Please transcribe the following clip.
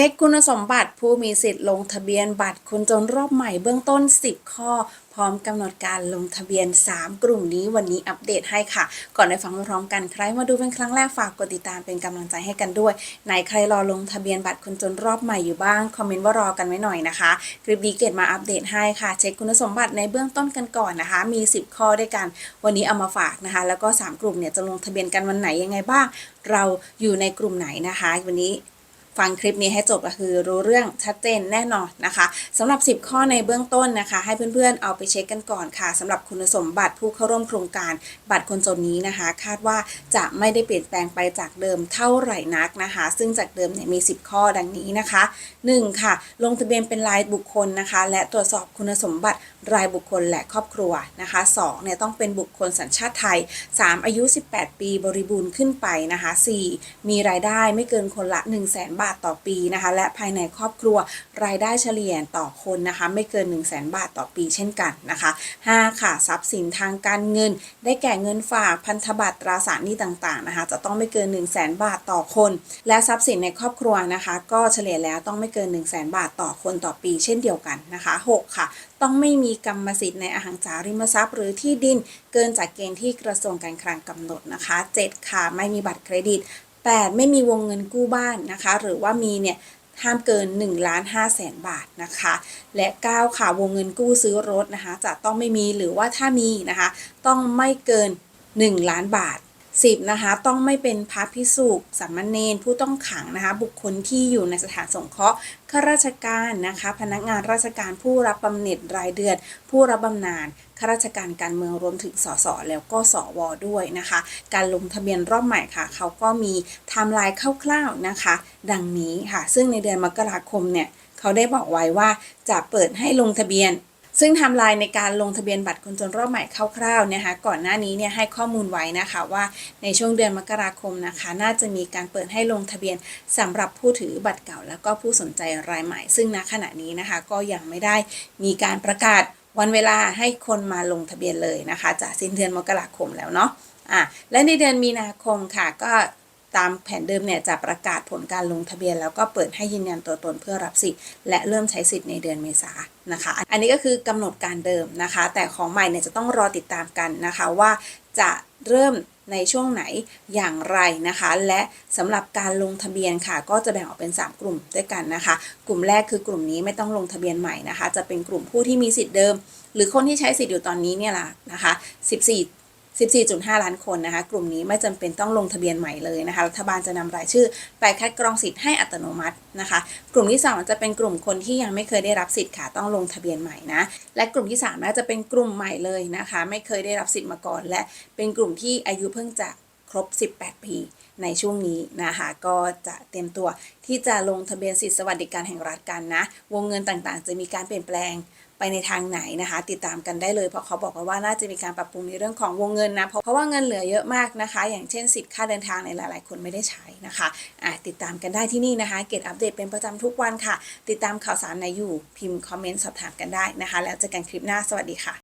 ช็คคุณสมบัติผู้มีสิทธิ์ลงทะเบียนบัตรคนจนรอบใหม่เบื้องต้น 10 ข้อ พร้อมกำหนดการลงทะเบียน 3 กลุ่มนี้วันนี้อัปเดตให้ค่ะ ก่อนไปฟังพร้อมกันใครมาดูเป็นครั้งแรกฝากกดติดตามเป็นกำลังใจให้กันด้วยไหนใครรอลงทะเบียนบัตรคนจนรอบใหม่อยู่บ้างคอมเมนต์ว่ารอกันไว้หน่อยนะคะ คลิปนี้เกดมาอัปเดตให้ค่ะ เช็คคุณสมบัติในเบื้องต้นกันก่อนนะคะ มี 10 ข้อด้วยกัน วันนี้เอามาฝากนะคะ แล้วก็ 3 กลุ่มเนี่ยจะลงทะเบียนกันวันไหนยังไงบ้าง เราอยู่ในกลุ่มไหนนะคะ วันนี้ ฟังคลิปนี้ให้จบก็คือรู้เรื่องชัดเจนแน่นอนนะคะสำหรับ 10 ข้อในเบื้องต้นนะคะ ให้เพื่อนๆเอาไปเช็คกันก่อนค่ะสำหรับคุณสมบัติผู้เข้าร่วมโครงการบัตรคนจนนี้นะคะ คาดว่าจะไม่ได้เปลี่ยนแปลงไปจากเดิมเท่าไหร่นักนะคะ ซึ่งจากเดิมเนี่ยมี 10 ข้อดังนี้นะคะ 1. ค่ะ ลงทะเบียนเป็นรายบุคคลนะคะ และตรวจสอบคุณสมบัติรายบุคคลและครอบครัวนะคะ2เนี่ยต้องเป็นบุคคลสัญชาติไทย 3 อายุ 18 ปีบริบูรณ์ขึ้นไปนะคะ 4. มีรายได้ไม่เกินคนละ 1 0 0 0 0แบาทาทต่อปีนะคะ และภายในครอบครัวรายได้เฉลี่ยต่อคนนะคะ ไม่เกิน 1 0 0 0 0แบาทต่อปีเช่นกันนะคะ 5. ค่ะ ทรัพย์สินทางการเงิน ได้แก่เงินฝากพันธบัตรตราสารหนี้ต่างๆนะคะ จะต้องไม่เกิน 1 0 0 0 0แบาทต่อคน และทรัพย์สินในครอบครัวนะคะ ก็เฉลี่ยแล้วต้องไม่เกิน 1 0 0 0 0แบาทต่อคนต่อปีเช่นเดียวกันนะคะ 6. ค่ะ ต้องไม่มีกรรมสิทธิ์ในอหังสาริมทรัพย์ หรือที่ดินเกินจากเกณฑ์ที่กระทรวงการคลังกำหนดนะคะ 7 ค่ะ ไม่มีบัตรเครดิต 8 ไม่มีวงเงินกู้บ้านนะคะ หรือว่ามีเนี่ยห้ามเกิน1ล้าน5แสนบาทนะคะ และ 9 ค่ะวงเงินกู้ซื้อรถนะคะ จะต้องไม่มีหรือว่าถ้ามีนะคะ ต้องไม่เกิน 1 ล้านบาท 10นะคะต้องไม่เป็นพระพิสุกสามเณรผู้ต้องขังนะคะบุคคลที่อยู่ในสถานสงเคราะห์ข้าราชการนะคะพนักงานราชการผู้รับบำเหน็จรายเดือน ผู้รับบำนาญข้าราชการการเมืองรวมถึงสสแล้วก็สวด้วยนะคะ การลงทะเบียนรอบใหม่ค่ะ เขาก็มีไทม์ไลน์คร่าวๆนะคะ ดังนี้ค่ะ ซึ่งในเดือนมกราคมเนี่ยเขาได้บอกไว้ว่าจะเปิดให้ลงทะเบียน ซึ่งทม์ไลน์ในการลงทะเบียนบัตรคนจนรอบใหม่คร่าวๆนะคะก่อนหน้านี้เนี่ยให้ข้อมูลไว้นะคะว่าในช่วงเดือนมกราคมนะคะ น่าจะมีการเปิดให้ลงทะเบียนสำหรับผู้ถือบัตรเก่า แล้วก็ผู้สนใจรายใหม่ ซึ่งณขณะนี้นะคะก็ยังไม่ได้มีการประกาศวันเวลาให้คนมาลงทะเบียนเลยนะคะจากสิ้นเดือนมกราคมแล้วเนาะอะและในเดือนมีนาคมค่ะก็ ตามแผนเดิมเนี่ยจะประกาศผลการลงทะเบียน แล้วก็เปิดให้ยืนยันตัวตนเพื่อรับสิทธิ์และเริ่มใช้สิทธิ์ในเดือนเมษายนนะคะ อันนี้ก็คือกำหนดการเดิมนะคะ แต่ของใหม่เนี่ยจะต้องรอติดตามกันนะคะว่าจะเริ่มในช่วงไหนอย่างไรนะคะ และสำหรับการลงทะเบียนค่ะ ก็จะแบ่งออกเป็น 3 กลุ่มด้วยกันนะคะ กลุ่มแรกคือกลุ่มนี้ไม่ต้องลงทะเบียนใหม่นะคะ จะเป็นกลุ่มผู้ที่มีสิทธิ์เดิม หรือคนที่ใช้สิทธิ์อยู่ตอนนี้เนี่ยแหละนะคะ 14 14.5 ล้านคนนะคะ กลุ่มนี้ไม่จำเป็นต้องลงทะเบียนใหม่เลยนะคะ รัฐบาลจะนำรายชื่อไปคัดกรองสิทธิ์ให้อัตโนมัตินะคะ กลุ่มที่ 2 จะเป็นกลุ่มคนที่ยังไม่เคยได้รับสิทธิ์ค่ะ ต้องลงทะเบียนใหม่นะ และกลุ่มที่3น่าจะเป็นกลุ่มใหม่เลยนะคะ ไม่เคยได้รับสิทธิ์มาก่อน และเป็นกลุ่มที่อายุเพิ่งจะ ครบ 18 ปีในช่วงนี้นะคะก็จะเตรียมตัวที่จะลงทะเบียนสิทธิสวัสดิการแห่งรัฐกันนะ วงเงินต่างๆ จะมีการเปลี่ยนแปลงไปในทางไหนนะคะ ติดตามกันได้เลยเพราะเขาบอกว่าน่าจะมีการปรับปรุงในเรื่องของวงเงินนะ เพราะว่าเงินเหลือเยอะมากนะคะ อย่างเช่นสิทธิ์ค่าเดินทางในหลาย ๆ คนไม่ได้ใช้นะคะอะติดตามกันได้ที่นี่นะคะ เกตอัปเดตเป็นประจำทุกวันค่ะ ติดตามข่าวสารในอยู่พิมพ์คอมเมนต์สอบถามกันได้นะคะ แล้วเจอกันคลิปหน้าสวัสดีค่ะ